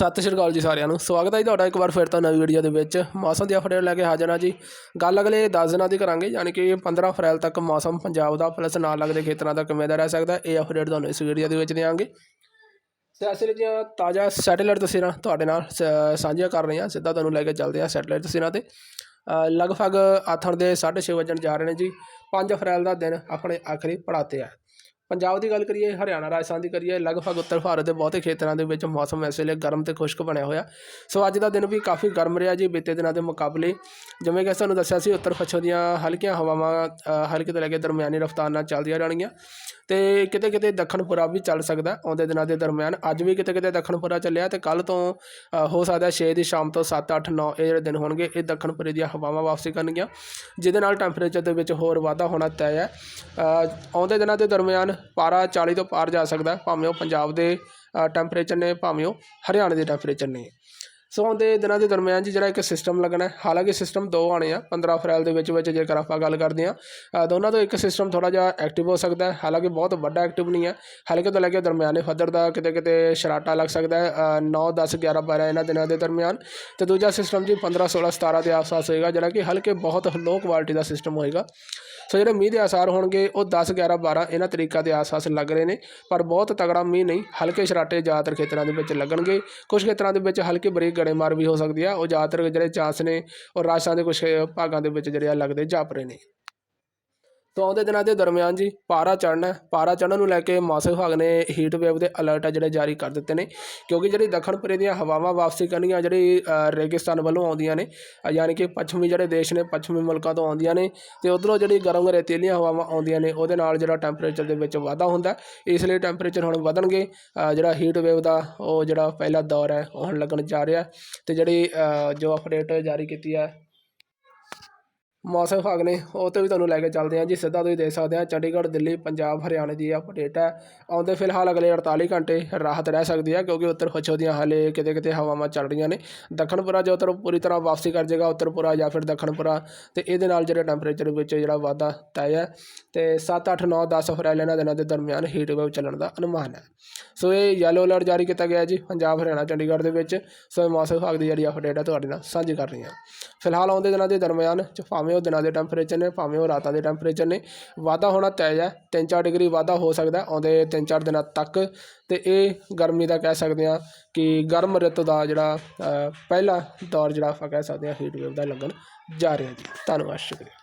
ਸਤਿ ਸ਼੍ਰੀ ਅਕਾਲ ਜੀ ਸਾਰਿਆਂ ਨੂੰ। ਸਵਾਗਤ ਹੈ ਜੀ ਤੁਹਾਡਾ ਇੱਕ ਵਾਰ ਫਿਰ ਤੋਂ ਨਵੀਂ ਵੀਡੀਓ ਦੇ ਵਿੱਚ। ਮੌਸਮ ਦੀ ਅਪਡੇਟ ਲੈ ਕੇ ਹਾਜ਼ਰ ਹਾਂ ਜੀ। ਗੱਲ ਅਗਲੇ 10 ਦਿਨਾਂ ਦੀ ਕਰਾਂਗੇ, ਯਾਨੀ ਕਿ 15 ਅਪ੍ਰੈਲ ਤੱਕ ਮੌਸਮ ਪੰਜਾਬ ਦਾ ਪਲੱਸ ਨਾਲ ਲੱਗਦੇ ਖੇਤਰਾਂ ਦਾ ਕਿਵੇਂ ਦਾ ਰਹਿ ਸਕਦਾ, ਇਹ ਅਪਡੇਟ ਤੁਹਾਨੂੰ ਇਸ ਵੀਡੀਓ ਦੇ ਵਿੱਚ ਦਿਆਂਗੇ। ਸਿਆਸਤ ਦੀਆਂ ਤਾਜ਼ਾ ਸੈਟੇਲਾਈਟ ਤਸਵੀਰਾਂ ਤੁਹਾਡੇ ਨਾਲ ਸਾਂਝੀਆਂ ਕਰ ਰਹੇ ਹਾਂ। ਸਿੱਧਾ ਤੁਹਾਨੂੰ ਲੈ ਕੇ ਚੱਲਦੇ ਹਾਂ ਸੈਟੇਲਾਈਟ ਤਸਵੀਰਾਂ ਤੇ। ਲਗਭਗ ਆਥਣ ਦੇ 6:30 ਵਜਣ ਜਾ ਰਹੇ ਨੇ ਜੀ। 5 ਅਪ੍ਰੈਲ ਦਾ ਦਿਨ ਆਪਣੇ ਆਖਰੀ ਪੜਾਤੇ ਆ ਪੰਜਾਬ ਦੀ ਗੱਲ ਕਰੀਏ, ਹਰਿਆਣਾ, ਰਾਜਸਥਾਨ ਦੀ ਕਰੀਏ, ਲਗਭਗ ਉੱਤਰ ਭਾਰਤ ਦੇ ਬਹੁਤੇ ਖੇਤਰਾਂ ਦੇ ਵਿੱਚ ਮੌਸਮ ਇਸ ਵੇਲੇ ਗਰਮ ਤੇ ਖੁਸ਼ਕ ਬਣਿਆ ਹੋਇਆ। ਸੋ ਅੱਜ ਦਾ ਦਿਨ ਵੀ ਕਾਫੀ ਗਰਮ ਰਿਹਾ ਜੀ, ਬੀਤੇ ਦਿਨਾਂ ਦੇ ਮੁਕਾਬਲੇ। ਜਿਵੇਂ ਕਿ ਤੁਹਾਨੂੰ ਦੱਸਿਆ ਸੀ, ਉੱਤਰ ਪੱਛਮ ਦੀਆਂ ਹਲਕੀਆਂ ਹਵਾਵਾਂ ਹਲਕੇ ਤੋਂ ਲੈ ਕੇ ਦਰਮਿਆਨੀ ਰਫ਼ਤਾਰ ਨਾਲ ਚੱਲਦੀਆਂ ਰਹਿਣਗੀਆਂ ਤੇ ਕਿਤੇ ਕਿਤੇ ਦੱਖਣ ਪੁਰਾ ਵੀ ਚੱਲ ਸਕਦਾ ਆਉਂਦੇ ਦਿਨਾਂ ਦੇ ਦਰਮਿਆਨ। ਅੱਜ ਵੀ ਕਿਤੇ ਕਿਤੇ ਦੱਖਣ ਪੁਰਾ ਚੱਲਿਆ ਤੇ ਕੱਲ ਤੋਂ ਹੋ ਸਕਦਾ 6 ਦੀ ਸ਼ਾਮ ਤੋਂ 7 8 9 ਇਹ ਜਿਹੜੇ ਦਿਨ ਹੋਣਗੇ, ਇਹ ਦੱਖਣ ਪੁਰੇ ਦੀਆਂ ਹਵਾਵਾਂ ਵਾਪਸੀ ਕਰਨਗੀਆਂ। ਜਿਹਦੇ ਨਾਲ ਟੈਂਪਰੇਚਰ ਦੇ ਵਿੱਚ ਹੋਰ ਵਾਧਾ ਹੋਣਾ ਤੈਅ ਹੈ। ਆਉਂਦੇ ਦਿਨਾਂ ਦੇ ਦਰਮਿਆਨ ਪਾਰਾ 40 ਤੋਂ ਪਾਰ ਜਾ ਸਕਦਾ ਭਾਵੇਂ ਉਹ ਪੰਜਾਬ ਦੇ ਟੈਂਪਰੇਚਰ ਨੇ, ਭਾਵੇਂ ਉਹ ਹਰਿਆਣੇ ਦੇ ਟੈਂਪਰੇਚਰ ਨੇ। ਸੋ ਆਉਂਦੇ ਦਿਨਾਂ ਦੇ ਦਰਮਿਆਨ ਜੀ ਜਿਹੜਾ ਇੱਕ ਸਿਸਟਮ ਲੱਗਣਾ ਹੈ, ਹਾਲਾਂਕਿ ਸਿਸਟਮ ਦੋ ਆਣੇ ਆ 15 ਅਪ੍ਰੈਲ ਦੇ ਵਿੱਚ ਵਿੱਚ ਜੇਕਰ ਆਪਾਂ ਗੱਲ ਕਰਦੇ ਹਾਂ ਦੋਨਾਂ ਤੋਂ ਇੱਕ ਸਿਸਟਮ ਥੋੜਾ ਜਿਹਾ ਐਕਟਿਵ ਹੋ ਸਕਦਾ ਹੈ, ਹਾਲਾਂਕਿ ਬਹੁਤ ਵੱਡਾ ਐਕਟਿਵ ਨਹੀਂ ਹੈ, ਹਲਕੇ ਤੋਂ ਲੈ ਕੇ ਦਰਮਿਆਨੇ ਪੱਧਰ ਦਾ ਕਿਤੇ ਕਿਤੇ ਸ਼ਰਾਟਾ ਲੱਗ ਸਕਦਾ ਹੈ 9 10 11 12 ਇਹਨਾਂ ਦਿਨਾਂ ਦੇ ਦਰਮਿਆਨ। ਤੇ ਦੂਜਾ ਸਿਸਟਮ ਜੀ 15 16 17 ਦੇ ਆਸ-ਪਾਸ ਹੋਏਗਾ, ਜਿਹੜਾ ਕਿ ਹਲਕੇ ਬਹੁਤ ਲੋ ਕੁਆਲਿਟੀ ਦਾ ਸਿਸਟਮ ਹੋਏਗਾ। ਸੋ ਜਿਹੜੇ ਮੀਂਹ ਦੇ ਆਸਾਰ ਹੋਣਗੇ, ਉਹ 10 11 12 ਇਹਨਾਂ ਤਰੀਕਾਂ ਦੇ ਆਸ-ਪਾਸ ਲੱਗ ਰਹੇ ਨੇ, ਪਰ ਬਹੁਤ ਤਗੜਾ ਮੀਂਹ ਨਹੀਂ, ਹਲਕੇ ਸ਼ਰਾਟੇ ਜ਼ਿਆਦਾਤਰ ਖੇਤਰਾਂ ਦੇ ਵਿੱਚ ਲੱਗਣਗੇ। ਕੁਝ ਖੇਤਰਾਂ ਦੇ ਵਿੱਚ ਹਲਕੇ ਬਰੀਕ ਗੜੇਮਾਰ ਵੀ ਹੋ ਸਕਦੀ ਆ। ਉਹ ਜ਼ਿਆਦਾਤਰ ਜਿਹੜੇ ਚਾਂਸ ਨੇ, ਉਹ ਰਾਜਸਥਾਨ ਦੇ ਕੁਛ ਭਾਗਾਂ ਦੇ ਵਿੱਚ ਜਿਹੜੇ ਆ ਲੱਗਦੇ ਜਾਪ ਰਹੇ ਨੇ। ਤੋਂ ਆਉਂਦੇ ਦਿਨਾਂ ਦੇ ਦਰਮਿਆਨ ਜੀ ਪਾਰਾ ਚੜ੍ਹਨਾ ਪਾਰਾ ਚੜ੍ਹਨ ਨੂੰ ਲੈ ਕੇ ਮੌਸਮ ਵਿਭਾਗ ਨੇ ਹੀਟ ਵੇਵ ਦੇ ਅਲਰਟ ਆ ਜਿਹੜੇ ਜਾਰੀ ਕਰ ਦਿੱਤੇ ਨੇ। ਕਿਉਂਕਿ ਜਿਹੜੀ ਦੱਖਣ ਪੁਰੇ ਦੀਆਂ ਹਵਾਵਾਂ ਵਾਪਸੀ ਕਰਨੀਆਂ ਜਿਹੜੀ ਰੇਗਿਸਤਾਨ ਵੱਲੋਂ ਆਉਂਦੀਆਂ ਨੇ ਯਾਨੀ ਕਿ ਪੱਛਮੀ ਜਿਹੜੇ ਦੇਸ਼ ਨੇ, ਪੱਛਮੀ ਮੁਲਕਾਂ ਤੋਂ ਆਉਂਦੀਆਂ ਨੇ ਤੇ ਉਧਰੋਂ ਜਿਹੜੀ ਗਰਮ ਰੇਤੀਲੀਆਂ ਹਵਾਵਾਂ ਆਉਂਦੀਆਂ ਨੇ, ਉਹਦੇ ਨਾਲ ਜਿਹੜਾ ਟੈਂਪਰੇਚਰ ਦੇ ਵਿੱਚ ਵਾਧਾ ਹੁੰਦਾ ਇਸ ਲਈ ਟੈਂਪਰੇਚਰ ਹੁਣ ਵਧਣਗੇ। ਜਿਹੜਾ ਹੀਟ ਵੇਵ ਦਾ ਉਹ ਜਿਹੜਾ ਪਹਿਲਾ ਦੌਰ ਹੈ, ਉਹ ਹੁਣ ਲੱਗਣ ਜਾ ਰਿਹਾ ਹੈ। ਤੇ ਜਿਹੜੀ ਜੋ ਅਪਡੇਟ ਜਾਰੀ ਕੀਤੀ ਹੈ ਮੌਸਮ ਵਿਭਾਗ ਨੇ ਉਹ ਤੋਂ ਵੀ ਤੁਹਾਨੂੰ ਲੈ ਕੇ ਚੱਲਦੇ ਹਾਂ ਜੀ, ਸਿੱਧਾ ਤੁਸੀਂ ਦੇਖ ਸਕਦੇ ਆ ਚੰਡੀਗੜ੍ਹ, ਦਿੱਲੀ, ਪੰਜਾਬ, ਹਰਿਆਣੇ ਦੀ ਅਪਡੇਟ ਹੈ। ਆਉਂਦੇ ਫਿਲਹਾਲ ਅਗਲੇ 48 ਘੰਟੇ ਰਾਹਤ ਰਹਿ ਸਕਦੀ ਹੈ ਕਿਉਂਕਿ ਉੱਤਰ ਪੱਛਮ ਦੀਆਂ ਹਾਲੇ ਕਿਤੇ ਕਿਤੇ ਹਵਾਵਾਂ ਚੱਲ ਰਹੀਆਂ ਨੇ। ਦੱਖਣਪੁਰਾ ਜੇ ਉੱਤਰ ਪੂਰੀ ਤਰ੍ਹਾਂ ਵਾਪਸੀ ਕਰ ਜਾਏਗਾ ਉੱਤਰਪੁਰਾ ਜਾਂ ਫਿਰ ਦੱਖਣਪੁਰਾ, ਤੇ ਇਹਦੇ ਨਾਲ ਜਿਹੜੇ ਟੈਂਪਰੇਚਰ ਵਿੱਚ ਜਿਹੜਾ ਵਾਧਾ ਤੈਅ ਹੈ, ਤੇ 7 8 9 10 ਅਪ੍ਰੈਲ ਇਹਨਾਂ ਦਿਨਾਂ ਦੇ ਦਰਮਿਆਨ ਹੀਟ ਵੇਵ ਚੱਲਣ ਦਾ ਅਨੁਮਾਨ ਹੈ। ਸੋ ਇਹ ਯੈਲੋ ਅਲਰਟ ਜਾਰੀ ਕੀਤਾ ਗਿਆ ਜੀ, ਪੰਜਾਬ, ਹਰਿਆਣਾ, ਚੰਡੀਗੜ੍ਹ ਦੇ ਵਿੱਚ। ਸੋ ਇਹ ਮੌਸਮ ਵਿਭਾਗ ਦੀ ਜਿਹੜੀ ਅਪਡੇਟ ਹੈ ਤੁਹਾਡੇ ਨਾਲ ਸਾਂਝੀ ਕਰ ਰਹੀ ਹਾਂ। ਫਿਲਹਾਲ ਆਉਂਦੇ ਦਿਨਾਂ ਦੇ ਦਰਮਿਆਨ ਚ ਭਾਵੇਂ ਉਹ ਦਿਨਾਂ ਦੇ ਟੈਂਪਰੇਚਰ ਨੇ, ਭਾਵੇਂ ਉਹ ਰਾਤਾਂ ਦੇ ਟੈਂਪਰੇਚਰ ਨੇ, ਵਾਧਾ ਹੋਣਾ ਤੈਅ ਹੈ 3-4 ਡਿਗਰੀ ਵਾਧਾ ਹੋ ਸਕਦਾ ਆਉਂਦੇ 3-4 ਦਿਨਾਂ ਤੱਕ। ਤੇ ਇਹ ਗਰਮੀ ਦਾ ਕਹਿ ਸਕਦੇ ਹਾਂ ਕਿ ਗਰਮ ਰਿਤ ਦਾ ਜਿਹੜਾ ਪਹਿਲਾ ਦੌਰ ਜਿਹੜਾ ਆਪਾਂ ਕਹਿ ਸਕਦੇ ਹਾਂ ਹੀਟ ਵੇਵ ਦਾ ਲੱਗਣ ਜਾ ਰਿਹਾ ਜੀ। ਧੰਨਵਾਦ, ਸ਼ੁਕਰੀਆ।